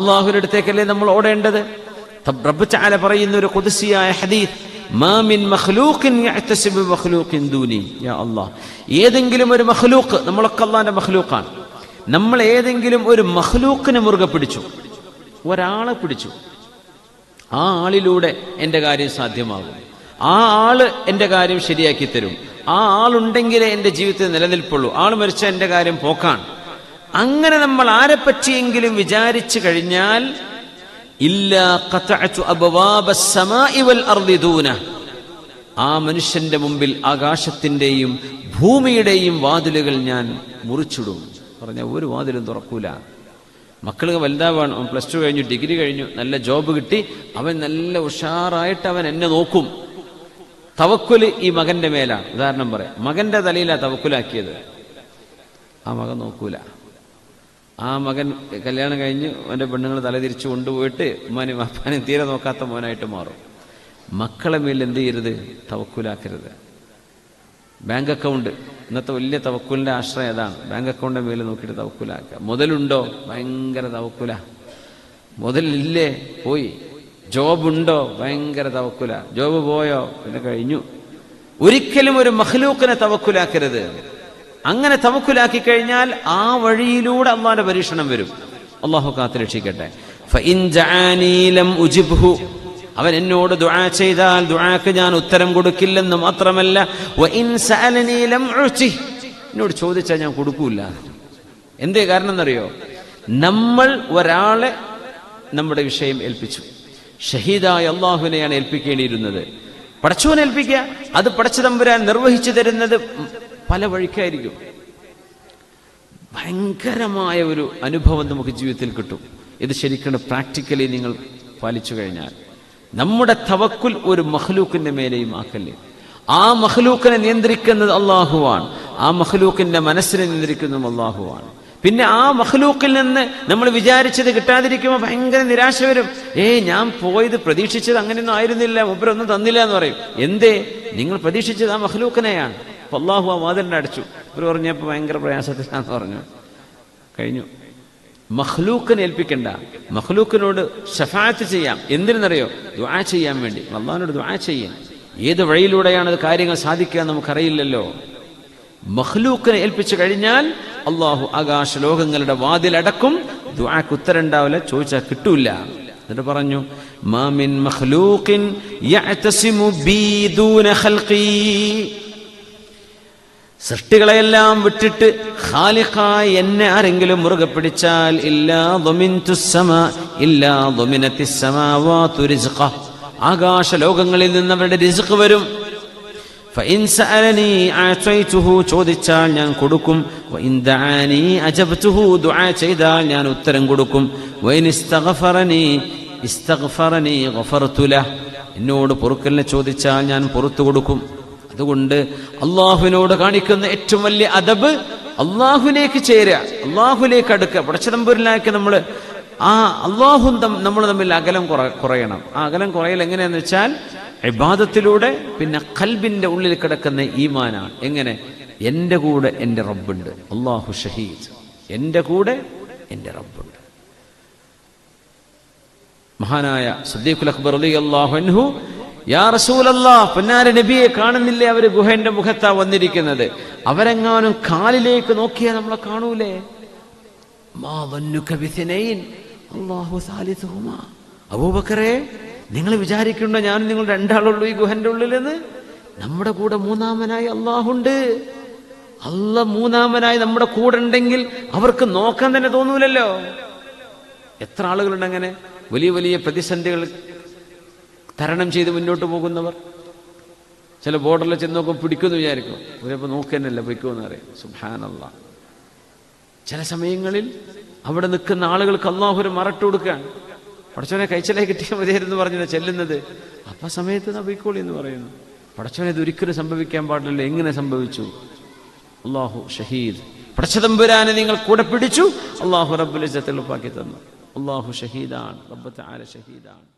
അള്ളാഹുവിന്റെ അടുത്തേക്കല്ലേ നമ്മൾ ഓടേണ്ടത്? റബ്ബ് പറയുന്ന ഒരു കുതിസിയായ ഹദീസ് മാമിൻ മഖ്ലൂഖിൻ മഖ്ലൂഖിൻ യാ അല്ലാഹ്. ഏതെങ്കിലും ഒരു മഖ്ലൂഖ് നമ്മളൊക്കെ അള്ളാന്റെ മഖ്ലൂഖാണ്. നമ്മൾ ഏതെങ്കിലും ഒരു മഖ്ലൂഖിനെ മുറുകെ പിടിച്ചു. ഒരാളെ പിടിച്ചു. ആ ആളിലൂടെ എന്റെ കാര്യം സാധ്യമാകും. ആ ആൾ എന്റെ കാര്യം ശരിയാക്കി തരും. ആ ആളുണ്ടെങ്കിലേ എന്റെ ജീവിതത്തിൽ നിലനിൽപ്പുള്ളൂ. ആൾ മരിച്ച എന്റെ കാര്യം പോക്കാണ്. അങ്ങനെ നമ്മൾ ആരെപ്പറ്റിയെങ്കിലും വിചാരിച്ചു കഴിഞ്ഞാൽ ആ മനുഷ്യന്റെ മുമ്പിൽ ആകാശത്തിന്റെയും ഭൂമിയുടെയും വാതിലുകൾ ഞാൻ മുറിച്ചിടും. പറഞ്ഞ ഒരു വാതിലും തുറക്കൂല. മക്കൾ വലുതാവാണ് പ്ലസ് ടു കഴിഞ്ഞു ഡിഗ്രി കഴിഞ്ഞു നല്ല ജോബ് കിട്ടി അവൻ നല്ല ഉഷാറായിട്ട് അവൻ എന്നെ നോക്കും. തവക്കുൽ ഈ മകന്റെ മേലാണ് ഉദാഹരണം പറയാം. മകന്റെ തലയിലാണ് തവക്കുലാക്കിയത്. ആ മകൻ നോക്കൂല. ആ മകൻ കല്യാണം കഴിഞ്ഞ് അവന്റെ പെണ്ണുങ്ങൾ തലതിരിച്ച് കൊണ്ടുപോയിട്ട് ഉമ്മാനും അപ്പാനും തീരെ നോക്കാത്ത മോനായിട്ട് മാറും. മക്കളെ മേൽ എന്ത് ചെയ്യരുത്? തവക്കൂലാക്കരുത്. Bank account. ഇന്നത്തെ വലിയ തവക്കൂലിന്റെ ആശ്രയം അതാണ്. ബാങ്ക് അക്കൗണ്ടിന്റെ മേൽ നോക്കിയിട്ട് തവക്കൂലാക്കുക. മുതലുണ്ടോ? ഭയങ്കര തവക്കുല. മുതലില്ലേ? പോയി. ജോബ് ഉണ്ടോ ഭയങ്കര തവക്കുല. ജോബ് പോയോ? പിന്നെ കഴിഞ്ഞു. ഒരിക്കലും ഒരു മഹ്ലൂക്കിനെ തവക്കുലാക്കരുത്. അങ്ങനെ തവക്കുലാക്കി കഴിഞ്ഞാൽ ആ വഴിയിലൂടെ അള്ളാന്റെ പരീക്ഷണം വരും. അള്ളാഹു കാത്തു രക്ഷിക്കട്ടെ. ഫഇൻ ജഅാനീ ലം അവൻ എന്നോട് ദുആ ചെയ്താൽ ദുആക്ക് ഞാൻ ഉത്തരം കൊടുക്കില്ലെന്ന് മാത്രമല്ല എന്നോട് ചോദിച്ചാൽ ഞാൻ കൊടുക്കൂല. എന്തേ കാരണം എന്നറിയോ നമ്മൾ ഒരാളെ നമ്മുടെ വിഷയം ഏൽപ്പിച്ചു. ഷഹീദായ അള്ളാഹുവിനെയാണ് ഏൽപ്പിക്കേണ്ടിയിരുന്നത്. പടച്ചോനെ ഏൽപ്പിക്കുക. അത് പടച്ചു തമ്പുരാൻ നിർവഹിച്ചു തരുന്നത് പല വഴിക്കായിരിക്കും. ഭയങ്കരമായ ഒരു അനുഭവം നമുക്ക് ജീവിതത്തിൽ കിട്ടും. ഇത് ശരിക്കും പ്രാക്ടിക്കലി നിങ്ങൾ പാലിച്ചു കഴിഞ്ഞാൽ. നമ്മുടെ തവക്കുൽ ഒരു മഹ്ലൂക്കിന്റെ മേലെയും ആക്കല്ലേ ആ മഹ്ലൂക്കിനെ നിയന്ത്രിക്കുന്നത് അള്ളാഹുവാണ് ആ മഹ്ലൂക്കിന്റെ മനസ്സിനെ നിയന്ത്രിക്കുന്നതും അള്ളാഹുവാണ് പിന്നെ ആ മഹ്ലൂക്കിൽ നിന്ന് നമ്മൾ വിചാരിച്ചത് കിട്ടാതിരിക്കുമ്പോൾ ഭയങ്കര നിരാശ വരും. ഏ ഞാൻ പോയത് പ്രതീക്ഷിച്ചത് അങ്ങനെയൊന്നും ആയിരുന്നില്ല മുമ്പരൊന്നും തന്നില്ല എന്ന് പറയും. എന്തേ? നിങ്ങൾ പ്രതീക്ഷിച്ചത് ആ മഹ്ലൂക്കിനെയാണ് അപ്പൊ അള്ളാഹു ആ വാതിലിനെ അടച്ചു. ഇവർ പറഞ്ഞപ്പോൾ ഭയങ്കര പ്രയാസത്തിലാന്ന് പറഞ്ഞു. കഴിഞ്ഞു. മഹ്ലൂക്കിനെ ഏൽപ്പിക്കണ്ട. മഹ്ലൂക്കിനോട് ഷഫാത്ത് ചെയ്യാം. എന്തിനെന്നറിയോ? ദ്വാ ചെയ്യാൻ വേണ്ടി. അള്ളാഹിനോട് ദ്വാ ചെയ്യാം ഏത് വഴിയിലൂടെയാണ് അത് കാര്യങ്ങൾ സാധിക്കുക നമുക്കറിയില്ലല്ലോ. മഹ്ലൂക്കിനെ ഏൽപ്പിച്ചു കഴിഞ്ഞാൽ അള്ളാഹു ആകാശ ലോകങ്ങളുടെ വാതിലടക്കും ദ്വാക്ക് ഉത്തരം ഉണ്ടാവില്ല ചോദിച്ചാൽ കിട്ടൂല എന്നിട്ട് പറഞ്ഞു മാമിൻ മഖ്ലൂഖിൻ യഅ്തസിമു ദൂന സൃഷ്ടികളെല്ലാം വിട്ടിട്ട് ഖാലിഖായി എന്നെ ആരെങ്കിലും മുറുകെ പിടിച്ചാൽ ഇല്ലാ ഇല്ലാ ആകാശ ലോകങ്ങളിൽ നിന്ന് അവരുടെ റിസ്ഖ് വരും. ചോദിച്ചാൽ ഞാൻ കൊടുക്കും. ചെയ്താൽ ഞാൻ ഉത്തരം കൊടുക്കും. എന്നോട് പൊറുക്കലിനെ ചോദിച്ചാൽ ഞാൻ പുറത്തു കൊടുക്കും. അതുകൊണ്ട് അള്ളാഹുവിനോട് കാണിക്കുന്ന ഏറ്റവും വലിയ അദബ് അള്ളാഹുലേക്ക് ചേരുക അള്ളാഹുലേക്ക് അടുക്കുക. പടച്ചതമ്പൂരിലേക്ക് നമ്മൾ ആ അള്ളാഹു നമ്മൾ തമ്മിൽ അകലം കുറ കുറയണം. ആ അകലം കുറയൽ എങ്ങനെയാന്ന് വെച്ചാൽ ഇബാദത്തിലൂടെ പിന്നെ കൽബിന്റെ ഉള്ളിൽ കിടക്കുന്ന ഈമാനാണ്. എങ്ങനെ? എന്റെ കൂടെ എന്റെ റബ്ബുണ്ട്. അള്ളാഹു ഷഹീദ്. എന്റെ കൂടെ എന്റെ റബ്ബുണ്ട്. മഹാനായ സദ്ദീഖുൽ അക്ബർ അലി അള്ളാഹു യാ പൊന്നാര നബിയെ കാണുന്നില്ലേ അവർ ഗുഹന്റെ മുഖത്താ വന്നിരിക്കുന്നത്? അവരെങ്ങാനും കാലിലേക്ക് നോക്കിയാൽ നമ്മളെ കാണൂലേ? അബൂബക്കറേ നിങ്ങൾ വിചാരിക്കണ്ട ഞാൻ നിങ്ങൾ രണ്ടാളുള്ളൂ ഈ ഗുഹന്റെ ഉള്ളിലെന്ന്? നമ്മുടെ കൂടെ മൂന്നാമനായി അള്ളാഹുണ്ട് അല്ല മൂന്നാമനായി നമ്മുടെ കൂടെ ഉണ്ടെങ്കിൽ അവർക്ക് നോക്കാൻ തന്നെ തോന്നൂലല്ലോ. എത്ര ആളുകളുണ്ട് അങ്ങനെ? വലിയ വലിയ പ്രതിസന്ധികൾ തരണം ചെയ്ത് മുന്നോട്ട് പോകുന്നവർ. ചില ബോർഡറിൽ ചെന്ന് നോക്കുമ്പോൾ പിടിക്കുമെന്ന് വിചാരിക്കും. ചിലപ്പോൾ നോക്കന്നല്ല പൊയ്ക്കുമെന്ന് അറിയാം സുഹാനല്ല ചില സമയങ്ങളിൽ അവിടെ നിൽക്കുന്ന ആളുകൾക്ക് അള്ളാഹുരം മറട്ട് കൊടുക്കുകയാണ്. പടച്ചവനെ കൈച്ചലേ കിട്ടിയാൽ മതിയായിരുന്നു പറഞ്ഞത് ചെല്ലുന്നത്. അപ്പം സമയത്ത് നബിക്കോളി എന്ന് പറയുന്നു. പടച്ചവനെ ഇത് ഒരിക്കലും സംഭവിക്കാൻ പാടില്ല എങ്ങനെ സംഭവിച്ചു? അള്ളാഹു ഷഹീദ്. പടച്ചതമ്പുരാനെ നിങ്ങൾ കൂടെ പിടിച്ചു. അള്ളാഹു റബ്ബുൽ ഉപ്പാക്കി തന്നു. അള്ളാഹു ഷഹീദാണ്. റബ്ബത്ത് ആല ഷഹീദാണ്.